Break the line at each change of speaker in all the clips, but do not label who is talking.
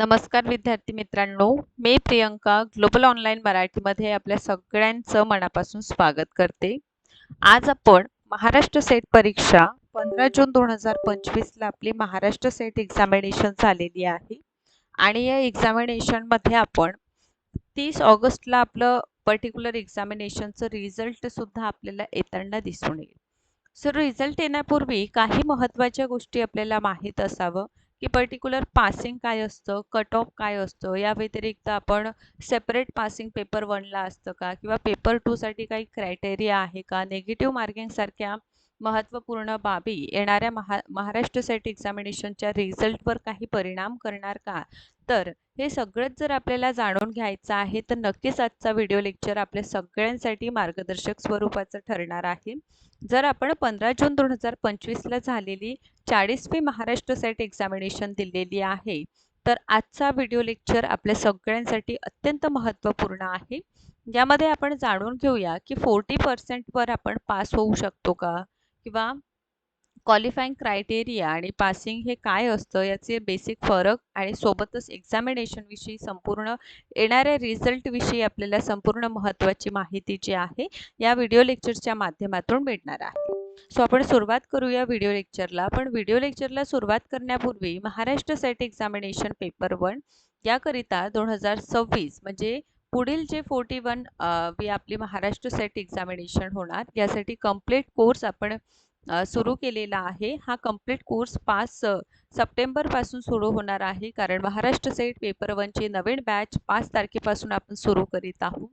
नमस्कार विद्यार्थी मित्रांनो मी प्रियंका ग्लोबल ऑनलाईन मराठीमध्ये आपल्या सगळ्यांचं मनापासून स्वागत करते. आज आपण महाराष्ट्र सेट परीक्षा पंधरा जून दोन हजार पंचवीसला आपली महाराष्ट्र सेट एक्झामिनेशन झालेली आहे. आणि या एक्झामिनेशनमध्ये आपण तीस ऑगस्टला आपलं पर्टिक्युलर एक्झामिनेशनचं रिझल्टसुद्धा आपल्याला येताना दिसून येईल. सर रिझल्ट येण्यापूर्वी काही महत्त्वाच्या गोष्टी आपल्याला माहीत असावं. की पर्टिक्युलर पासिंग काय असतं कट ऑफ काय असतं या व्यतिरिक्त आपण सेपरेट पासिंग पेपर वनला असतं का? किंवा पेपर टूसाठी काही क्रायटेरिया आहे का? नेगेटिव्ह मार्किंगसारख्या महत्त्वपूर्ण बाबी येणाऱ्या महा महाराष्ट्र सेट एक्झामिनेशनच्या रिझल्टवर काही परिणाम करणार का? तर हे सगळंच जर आपल्याला जाणून घ्यायचं आहे तर नक्कीच आजचा व्हिडिओ लेक्चर आपल्या सगळ्यांसाठी मार्गदर्शक स्वरूपाचं ठरणार आहे. जर आपण पंधरा जून दोन हजार पंचवीसला झालेली चाळीसवी महाराष्ट्र सेट एक्झामिनेशन दिलेली आहे तर आजचा व्हिडिओ लेक्चर आपल्या सगळ्यांसाठी अत्यंत महत्त्वपूर्ण आहे. यामध्ये आपण जाणून घेऊया की फोर्टी पर्सेंटवर आपण पास होऊ शकतो का? किंवा क्वालिफाईंग क्रायटेरिया आणि पासिंग हे काय असतं याचे बेसिक फरक आणि सोबतच एक्झामिनेशनविषयी संपूर्ण येणाऱ्या रिझल्टविषयी आपल्याला संपूर्ण महत्त्वाची माहिती जी आहे या व्हिडिओ लेक्चरच्या माध्यमातून मिळणार आहे. सो आपण सुरुवात करूया व्हिडिओ लेक्चरला पण व्हिडिओ लेक्चरला सुरुवात करण्यापूर्वी Maharashtra SET examination paper one याकरिता दोन हजार सव्वीस म्हणजे पुढील जे फोर्टी वन आपली महाराष्ट्र सेट एक्झामिनेशन होणार यासाठी कंप्लीट कोर्स आपण सुरू केलेला आहे. हा कंप्लीट कोर्स पाच सप्टेंबरपासून सुरू होणार आहे. कारण महाराष्ट्र सेट पेपर वनची नवीन बॅच पाच तारखेपासून आपण सुरू करीत आहोत.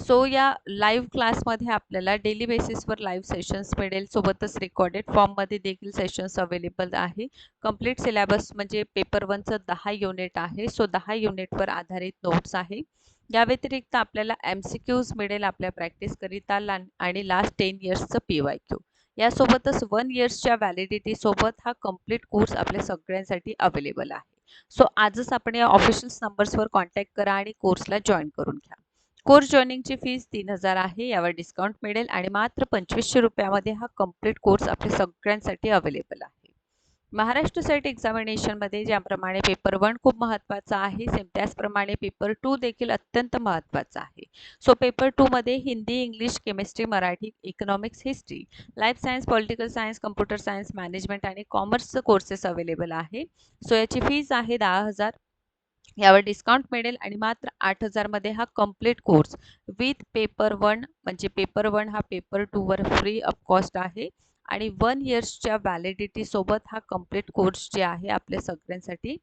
सो या लाईव्ह क्लासमध्ये आपल्याला डेली बेसिसवर लाईव्ह सेशन्स मिळेल. सोबतच रेकॉर्डेड फॉर्ममध्ये देखील सेशन्स अवेलेबल आहे. कंप्लीट सिलेबस म्हणजे पेपर वनचं दहा युनिट आहे. सो दहा युनिटवर आधारित नोट्स आहे. या व्यतिरिक्त आपल्याला एम सी क्यूज मिळेल आपल्या प्रॅक्टिसकरिता ला आणि लास्ट टेन इयर्सचं पी वाय क्यू यासोबतच वन इयर्सच्या व्हॅलिडिटीसोबत हा कंप्लीट कोर्स आपल्या सगळ्यांसाठी अवेलेबल आहे. सो आजच आपण या ऑफिशियल नंबर्सवर कॉन्टॅक्ट करा आणि कोर्सला जॉईन करून घ्या. कोर्स जॉईनिंगची फीस तीन हजार आहे यावर डिस्काउंट मिळेल आणि मात्र पंचवीसशे रुपयामध्ये हा कंप्लीट कोर्स आपल्या सगळ्यांसाठी अवेलेबल आहे. महाराष्ट्र सेट एक्झामिनेशनमध्ये ज्याप्रमाणे पेपर वन खूप महत्त्वाचा आहे सेम त्याचप्रमाणे पेपर टू देखील अत्यंत महत्त्वाचा आहे. सो पेपर टूमध्ये Hindi English chemistry Marathi economics history life science political science computer science management आणि कॉमर्सचं कोर्सेस अवेलेबल आहे. सो याची फीज आहे दहा हजार. यावर डिस्काउंट मिळेल आणि मात्र आठ हजारमध्ये हा complete course with paper one म्हणजे पेपर वन हा पेपर टूवर फ्री ऑफ कॉस्ट आहे. आणि वन इयर्सच्या व्हॅलिडिटीसोबत हा कंप्लीट कोर्स जे आहे आपल्या सगळ्यांसाठी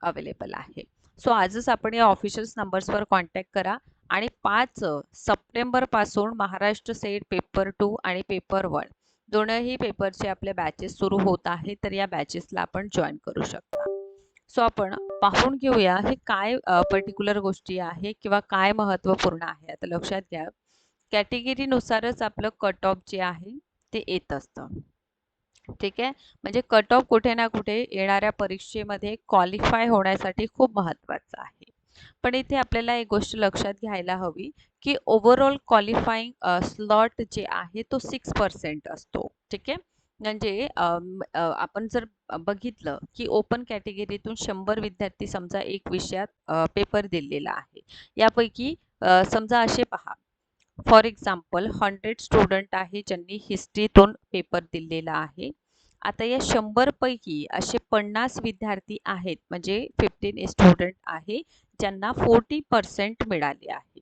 अवेलेबल आहे. सो आजच आपण या ऑफिशियल्स नंबर्सवर कॉन्टॅक्ट करा आणि पाच सप्टेंबरपासून महाराष्ट्र सेट पेपर टू आणि पेपर वन दोनही पेपरचे आपले बॅचेस सुरू होत आहे तर या बॅचेसला आपण जॉईन करू शकता. सो आपण पाहून घेऊया हे काय पर्टिक्युलर गोष्टी आहे किंवा काय महत्त्वपूर्ण आहे. आता लक्षात घ्या. कॅटेगरीनुसारच आपलं कट ऑफ जे आहे ते येत असतं. ठीक आहे? म्हणजे कट ऑफ कुठे ना कुठे येणाऱ्या परीक्षेमध्ये क्वालिफाय होण्यासाठी खूप महत्त्वाचं आहे. पण इथे आपल्याला एक गोष्ट लक्षात घ्यायला हवी की ओव्हरऑल क्वालिफाईंग स्लॉट जे आहे तो सिक्स पर्सेंट असतो. ठीक आहे? म्हणजे आपण जर बघितलं की ओपन कॅटेगरीतून शंभर विद्यार्थी समजा एक विषयात पेपर दिलेला आहे. यापैकी समजा असे पहा फॉर एक्झाम्पल हंड्रेड स्टुडंट आहे ज्यांनी हिस्ट्रीतून पेपर दिलेला आहे. आता या शंभरपैकी असे पन्नास विद्यार्थी आहेत म्हणजे फिफ्टीन स्टुडंट आहे ज्यांना फोर्टी पर्सेंट मिळाले आहे.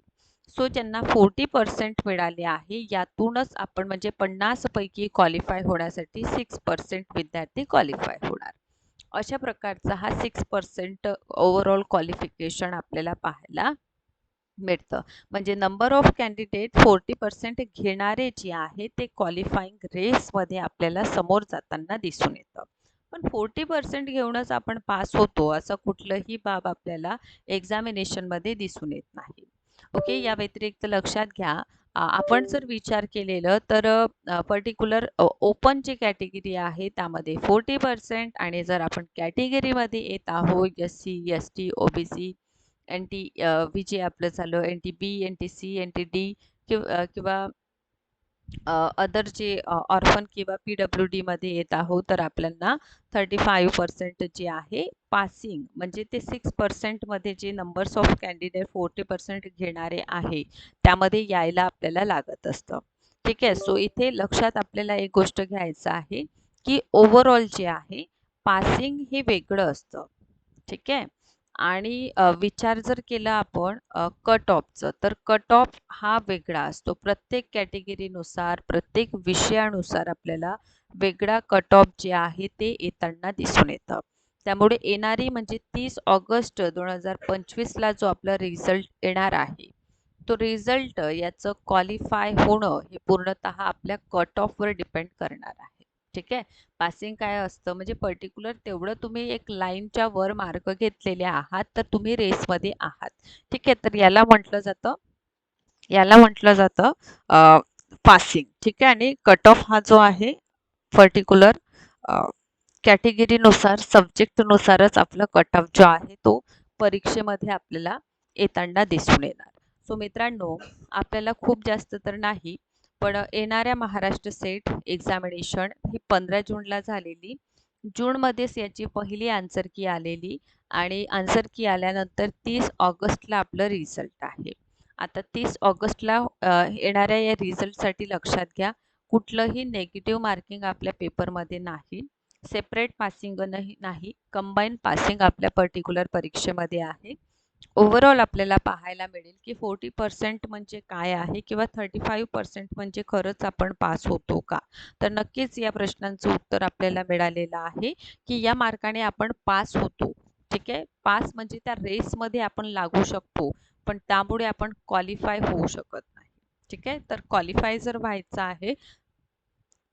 सो ज्यांना फोर्टी पर्सेंट मिळाले आहे यातूनच आपण म्हणजे पन्नासपैकी क्वालिफाय होण्यासाठी सिक्स पर्सेंट विद्यार्थी क्वालिफाय होणार. अशा प्रकारचा हा सिक्स पर्सेंट ओव्हरऑल क्वालिफिकेशन आपल्याला पाहायला मिळतं. म्हणजे number of candidate forty percent घेणारे जे आहे ते क्वालिफाईंग रेसमध्ये आपल्याला समोर जाताना दिसून येतं. पण फोर्टी पर्सेंट घेऊनच आपण पास होतो असं कुठलंही बाब आपल्याला एक्झामिनेशनमध्ये दिसून येत नाही. ओके या व्यतिरिक्त लक्षात घ्या आपण जर विचार केलेलं तर पर्टिक्युलर ओपन जी कॅटेगरी आहे त्यामध्ये फोर्टी पर्सेंट आणि जर आपण कॅटेगरीमध्ये येत आहोत S C S T O B C N T V जे आपलं झालं N T B N T C N T D किंवा किंवा अदर जे ऑर्फन किंवा पी डब्ल्यू डीमध्ये येत आहोत तर आपल्याला थर्टी फाईव्ह पर्सेंट जे आहे पासिंग म्हणजे ते सिक्स पर्सेंटमध्ये जे numbers of candidate forty percent घेणारे आहे त्यामध्ये यायला आपल्याला लागत असतं. ठीक आहे? सो इथे लक्षात आपल्याला एक गोष्ट घ्यायचं आहे की ओव्हरऑल जे आहे पासिंग हे वेगळं असतं. ठीक आहे? आणि विचार जर केला आपण कट ऑफचं तर कट ऑफ हा वेगळा असतो. प्रत्येक कॅटेगरीनुसार प्रत्येक विषयानुसार आपल्याला वेगळा कट ऑफ जे आहे ते येताना दिसून येतं. त्यामुळे येणारी म्हणजे तीस ऑगस्ट दोन हजार पंचवीसला जो आपला रिझल्ट येणार आहे तो रिझल्ट याचं क्वालिफाय होणं हे पूर्णतः आपल्या कट ऑफवर डिपेंड करणार आहे. ठीक आहे? पासिंग काय असतं? म्हणजे पर्टिक्युलर तेवढं तुम्ही एक लाईनच्या वर मार्क घेतलेले आहात तर तुम्ही रेसमध्ये आहात. ठीक आहे? तर याला म्हटलं जातं याला म्हटलं जातं पासिंग ठीक आहे? आणि कट ऑफ हा जो आहे पर्टिक्युलर कॅटेगरीनुसार सब्जेक्टनुसारच आपला कट ऑफ जो आहे तो परीक्षेमध्ये आपल्याला येताना दिसून येणार. सो मित्रांनो आपल्याला खूप जास्त तर नाही पण येणाऱ्या महाराष्ट्र सेट एक्झामिनेशन ही पंधरा जूनला झालेली. जूनमध्येच याची पहिली आन्सर की आलेली आणि आन्सर की आल्यानंतर तीस ऑगस्टला आपलं रिझल्ट आहे. आता तीस ऑगस्टला येणाऱ्या या रिझल्टसाठी लक्षात घ्या कुठलंही नेगेटिव्ह मार्किंग आपल्या पेपरमध्ये नाही. सेपरेट पासिंग नाही कंबाईन पासिंग आपल्या पर्टिक्युलर परीक्षेमध्ये आहे. ओव्हरऑल आपल्याला पाहायला मिळेल की फोर्टी पर्सेंट म्हणजे काय आहे किंवा थर्टी फाईव्ह पर्सेंट म्हणजे खरंच आपण पास होतो का? तर नक्कीच या प्रश्नांचं उत्तर आपल्याला मिळालेलं आहे की या मार्काने आपण पास होतो. ठीक आहे? पास म्हणजे त्या रेसमध्ये आपण लागू शकतो पण त्यामुळे आपण क्वालिफाय होऊ शकत नाही. ठीक आहे? तर क्वालिफाय जर व्हायचं आहे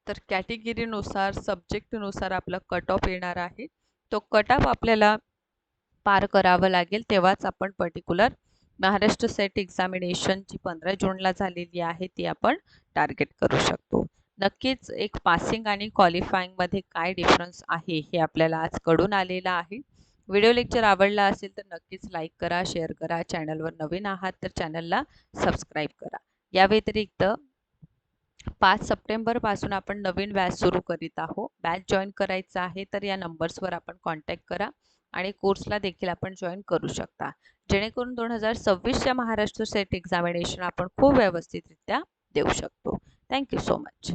तर कॅटेगरीनुसार सब्जेक्टनुसार आपला कट ऑफ येणार आहे. तो कट ऑफ आपल्याला पार करावं लागेल तेव्हाच आपण पर्टिक्युलर महाराष्ट्र सेट एक्झामिनेशन जी पंधरा जूनला झालेली आहे ती आपण टार्गेट करू शकतो. नक्कीच एक पासिंग आणि क्वालिफाईंगमध्ये काय डिफरन्स आहे हे आपल्याला आज कळून आलेलं आहे. व्हिडिओ लेक्चर आवडला असेल तर नक्कीच लाईक करा शेअर करा. चॅनलवर नवीन आहात तर चॅनलला सबस्क्राईब करा. या व्यतिरिक्त पाच सप्टेंबरपासून आपण नवीन बॅच सुरू करीत आहोत. बॅच जॉईन करायचं आहे तर या नंबर्सवर आपण कॉन्टॅक्ट करा. आणि कोर्सला देखील आपण जॉईन करू शकता. जेणेकरून दोन हजार सव्वीसच्या महाराष्ट्र सेट एक्झामिनेशन आपण खूप व्यवस्थितरित्या देऊ शकतो. Thank you so much